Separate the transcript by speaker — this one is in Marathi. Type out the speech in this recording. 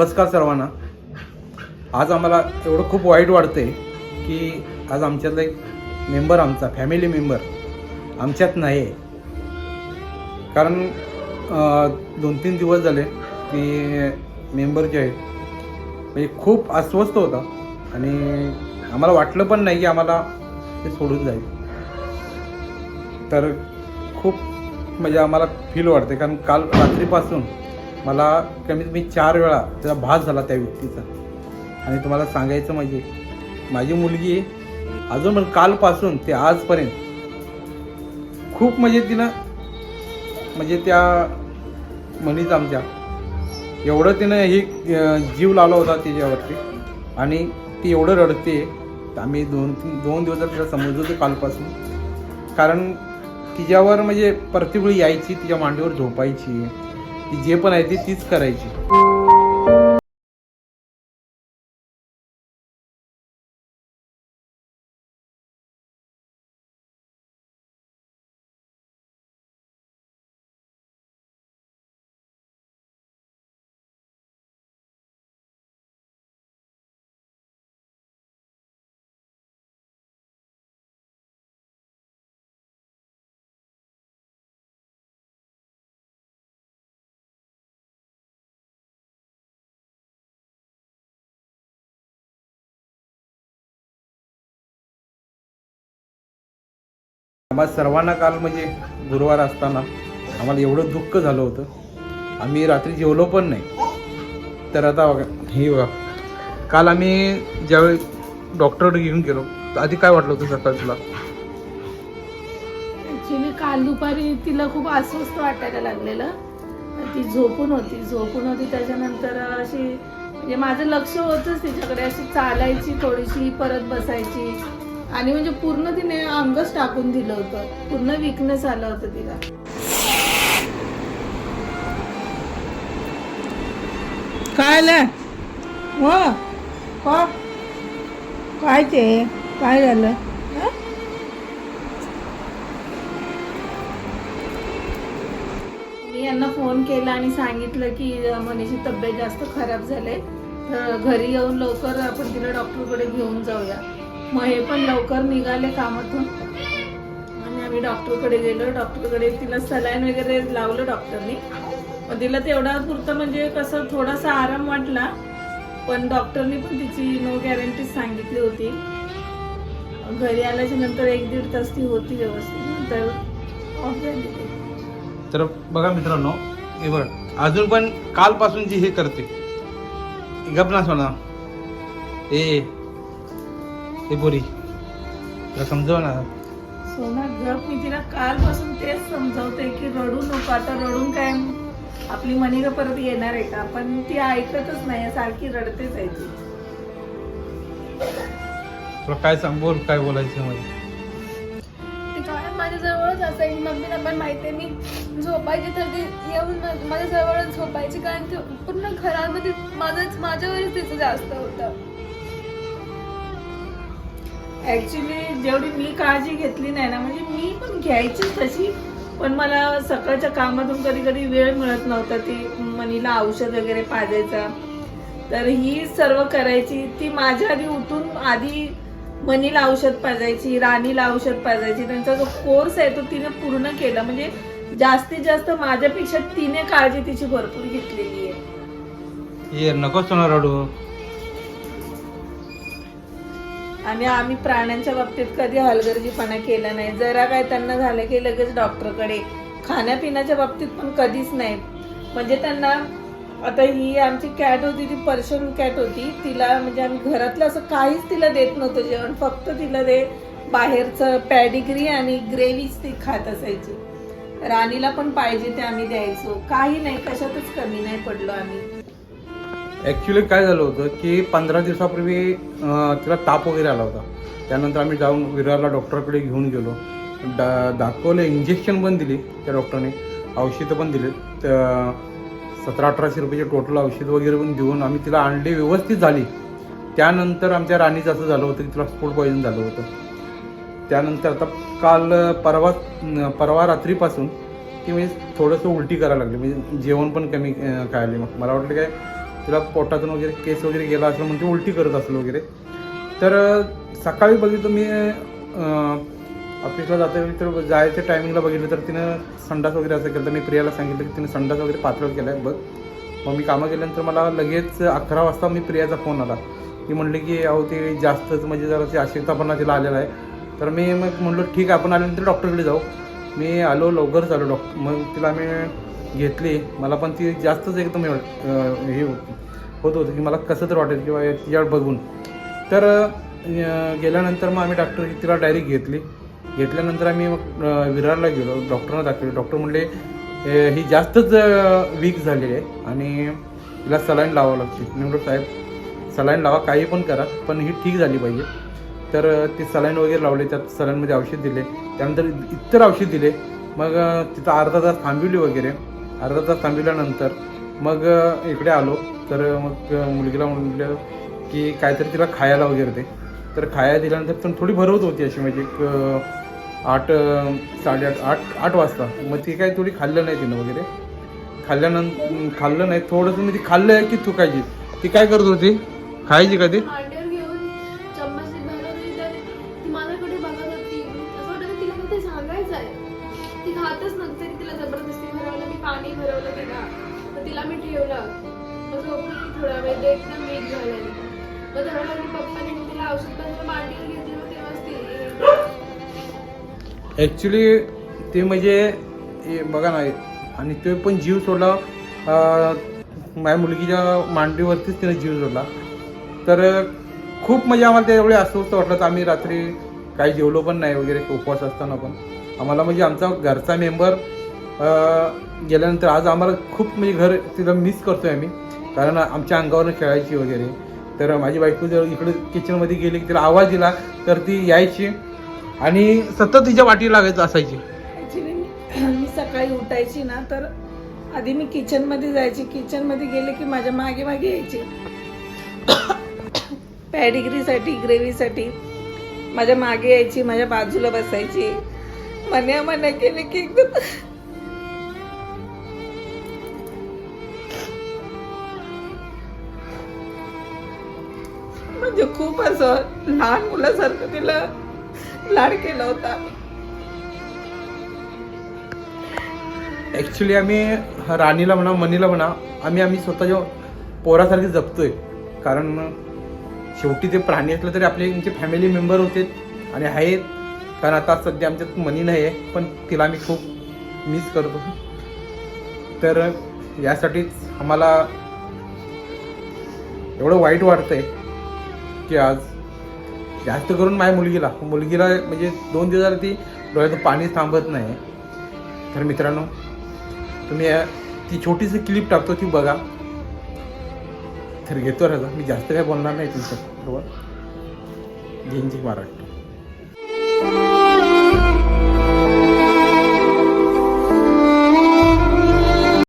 Speaker 1: नमस्कार सर्वांना. आज आम्हाला एवढं खूप वाईट वाटतंय की आज आमच्यातला एक मेंबर आमचा फॅमिली मेंबर आमच्यात नाही आहे कारण दोन तीन दिवस झाले की मेंबर जे आहे म्हणजे खूप अस्वस्थ होता. आणि आम्हाला वाटलं पण नाही की आम्हाला ते सोडून जाईल. तर खूप म्हणजे आम्हाला फील वाटते कारण काल रात्रीपासून मला कमीत कमी चार वेळा त्याचा भास झाला त्या व्यक्तीचा. आणि तुम्हाला सांगायचं म्हणजे माझी मुलगी अजून पण कालपासून ते आजपर्यंत खूप म्हणजे तिनं म्हणजे त्या म्हणीच आमच्या एवढं तिनं हे जीव लावला होता तिच्यावरती. आणि ती एवढं रडते आम्ही दोन तीन दोन दिवस तिला समजलो होतो कालपासून. कारण तिच्यावर म्हणजे प्रत्येक वेळी यायची तिच्या मांडीवर झोपायची. जे पण आहे ती तीच करायची. आम्हाला सर्वांना काल म्हणजे गुरुवार असताना आम्हाला एवढं दुःख झालं होतं. आम्ही रात्री जेवलो पण नाही. तर आता बघा हे बघा. काल आम्ही ज्यावेळी डॉक्टर घेऊन गेलो तर आधी काय वाटलं होतं सकाळ तुला?
Speaker 2: ऍक्च्युली काल दुपारी तिला खूप अस्वस्थ वाटायला लागलेलं. ती झोपून होती झोपून होती. त्याच्यानंतर अशी म्हणजे माझं लक्ष होतंच तिच्याकडे. अशी चालायची थोडीशी परत बसायची. आणि म्हणजे पूर्ण तिने अंगच टाकून दिलं होतं. पूर्ण विकनेस आलं होतं तिला.
Speaker 3: काय आलं? हो? हो? काय ते? काय झालं?
Speaker 2: मी यांना फोन केला आणि सांगितलं की मनीची तब्येत जास्त खराब झाले तर घरी येऊन लवकर आपण तिला डॉक्टरकडे घेऊन जाऊया. मग हे पण लवकर निघाले कामातून. आणि आम्ही डॉक्टरकडे गेलो. डॉक्टरकडे तिला सलाईन वगैरे लावलं डॉक्टरनी. पण तिला तेवढा पुरतं म्हणजे कसं थोडासा आराम वाटला. पण डॉक्टरनी पण तिची नो गॅरंटी सांगितली होती. घरी आल्याच्यानंतर एक दीड तास ती होती व्यवस्थित. तर ऑफ झाली
Speaker 1: तर बघा मित्रांनो हे अजून पण कालपासून जी हे करते. गपनास म्हणा. ए ए बोरी. तुला समजव ना
Speaker 2: सोना गप मी तिला कालपासून तेच समजावते की रडू नको आता रडून काय आपली मनी का परत येणार आहे का? पण ती ऐकतच नाही सारखी रडतेच आहे ती.
Speaker 1: तुला काय सांग बोल काय बोलायचं म्हणजे
Speaker 4: ती काय माझ्या जवळच असायची मम्मीला पण माहितीये मी झोपायची तर ती येऊन मा- माझ्या जवळच झोपायची कारण ती पूर्ण घरामध्ये माझंच माझ्यावरच तिचं जास्त होतं.
Speaker 2: ऍक्च्युली जेवढी मी काळजी घेतली नाही ना म्हणजे मी पण घ्यायची तशी पण मला सकाळच्या कामातून कधी कधी वेळ मिळत नव्हता ती मनीला औषध वगैरे पाजायचा. तर ही सर्व करायची ती माझ्या आधी उठून आधी मनीला औषध पाजायची राणीला औषध पाजायची त्यांचा जो कोर्स आहे तो तिने पूर्ण केला. म्हणजे जास्तीत जास्त माझ्यापेक्षा तिने काळजी तिची भरपूर घेतलेली आहे.
Speaker 1: ये नकोच ना रडू.
Speaker 2: आणि आम्ही प्राण्यांच्या बाबतीत कधी हलगर्जीपणा केला नाही. जरा काय त्यांना झालं की लगेच डॉक्टरकडे. खाण्यापिण्याच्या बाबतीत पण कधीच नाही. म्हणजे त्यांना आता ही आमची कॅट होती ती पर्शियन कॅट होती. तिला म्हणजे आम्ही घरातलं असं काहीच तिला देत नव्हतं जेवण. फक्त तिला ते बाहेरचं पॅडिग्री आणि ग्रेव्हीच ती खात असायची. राणीला पण पाहिजे ते आम्ही द्यायचो. काही नाही कशातच कमी नाही पडलो आम्ही.
Speaker 1: ॲक्च्युली काय झालं होतं की पंधरा दिवसापूर्वी तिला ताप वगैरे आला होता. त्यानंतर आम्ही जाऊन विरारला डॉक्टरकडे घेऊन गेलो. डा दाखवलं इंजेक्शन पण दिली त्या डॉक्टरने. औषधं पण दिले तर सतरा अठराशे रुपयाचे टोटल औषध वगैरे पण देऊन आम्ही तिला आणली व्यवस्थित झाली. त्यानंतर आमच्या राणीचं असं झालं होतं की तिला फूड पॉइझन झालं होतं. त्यानंतर आता काल परवा परवा रात्रीपासून ती म्हणजे थोडंसं उलटी करायला लागली. म्हणजे जेवण पण कमी खायला मग मला वाटलं काय तिला पोटातून वगैरे केस वगैरे गेला असेल म्हणजे उलटी करत असेल वगैरे. तर सकाळी बघितलं मी ऑफिसला जाता तर जायच्या टायमिंगला बघितलं तर तिनं संडास वगैरे असं केलं. तर मी प्रियाला सांगितलं की तिने संडास वगैरे पातळ केला आहे बघ. मग मी कामं केल्यानंतर मला लगेच अकरा वाजता मी प्रियाचा फोन आला. ती म्हणली की अहो ते जास्तच म्हणजे जरा ते तिला आलेला आहे. तर मी मग म्हणलो ठीक आहे आपण आल्यानंतर डॉक्टरकडे जाऊ. मी आलो लवकरच आलो डॉक्टर मग तिला मी घेतली मला पण ती जास्तच एकदम हे होत. होतं की मला कसं तर वाटेल किंवा तिच्यावर बघून. तर गेल्यानंतर मग आम्ही डॉक्टर तिला डायरेक्ट घेतली. घेतल्यानंतर आम्ही मग विरारला गेलो. डॉक्टरना दाखवले. डॉक्टर म्हणले ही जास्तच वीक झालेली आहे आणि तिला सलाईन लावावं लागते. मी साहेब सलाईन लावा काही पण करा पण ही ठीक झाली पाहिजे. तर ती सलाईन वगैरे लावले. त्यात सलाईनमध्ये औषध दिले. त्यानंतर इतर औषध दिले. मग तिथं अर्धा तास थांबविली वगैरे. अर्धा तास थांबिल्यानंतर मग इकडे आलो. तर मग मुलगीला म्हणलं की काहीतरी तिला खायला वगैरे दे. तर खायला दिल्यानंतर पण थोडी भरवत होती अशी म्हणजे एक, आठ साडेआठ आठ आठ वाजता. मग ती काय थोडी खाल्लं नाही तिनं वगैरे. खाल्ल्यानंतर खाल्लं नाही. थोडंसं म्हणजे खाल्लं आहे की चुकायची ती काय करत होती? खायची का ती
Speaker 4: सांगायचं आहे? ती खातच नव्हती तरी तिला जबरदस्ती भरवलं मी पाणी भरवलं तिला. तर तिला मी ठेवलं. मग झोपली थोडा वेळ एकदम वीक झालेली मग थोड्या वेळाने पप्पाने तिला औषध मांडीवर घेतली मग तेव्हाच ती
Speaker 1: ॲक्च्युली ते म्हणजे बघा ना आणि ते पण जीव सोडला. माझ्या मुलगीच्या मांडीवरतीच तिने जीव सोडला. तर खूप म्हणजे आम्हाला त्यावेळी अस्वस्थ वाटलं. तर आम्ही रात्री काही जेवलो पण नाही वगैरे उपवास असताना पण. आम्हाला म्हणजे आमचा घरचा मेंबर गेल्यानंतर आज आम्हाला खूप म्हणजे घर तिला मिस करतो आहे आम्ही. कारण आमच्या अंगावरनं खेळायची वगैरे. तर माझी बायको जर इकडे किचनमध्ये गेली की तिला आवाज दिला तर ती यायची आणि सतत तिच्या वाटी लागायचं असायची.
Speaker 3: ॲक्च्युली मी सकाळी उठायची ना तर आधी मी किचनमध्ये जायची. किचनमध्ये गेले की माझ्या मागे मागे यायची. पॅडिग्रीसाठी ग्रेव्हीसाठी माझ्या मागे यायची माझ्या बाजूला बसायची. मन्या मन्या केले की एकदम म्हणजे खूप असं लहान मुलासारखं तिला लाड केला होता.
Speaker 1: ऍक्च्युली आम्ही राणीला म्हणा मनीला म्हणा आम्ही आम्ही स्वतःच्या पोरासारखे जपतोय कारण शेवटी ते प्राणी असलं तरी आपले फॅमिली मेंबर होते आणि आहेत. कारण आता सध्या आमच्यात मनी नाही आहे पण तिला आम्ही खूप मिस करतो. तर यासाठीच आम्हाला एवढं वाईट वाटतंय की आज जास्त करून माझ्या मुलगीला मुलगीला म्हणजे दोन दिवस झाले ती डोळ्यातून पाणी थांबत नाही. तर मित्रांनो तुम्ही या- ती छोटीशी क्लिप टाकतो ती बघा. तर घेतो राजा मी जास्त काय बोलणार नाही तुमचं बरोबर जय महाराज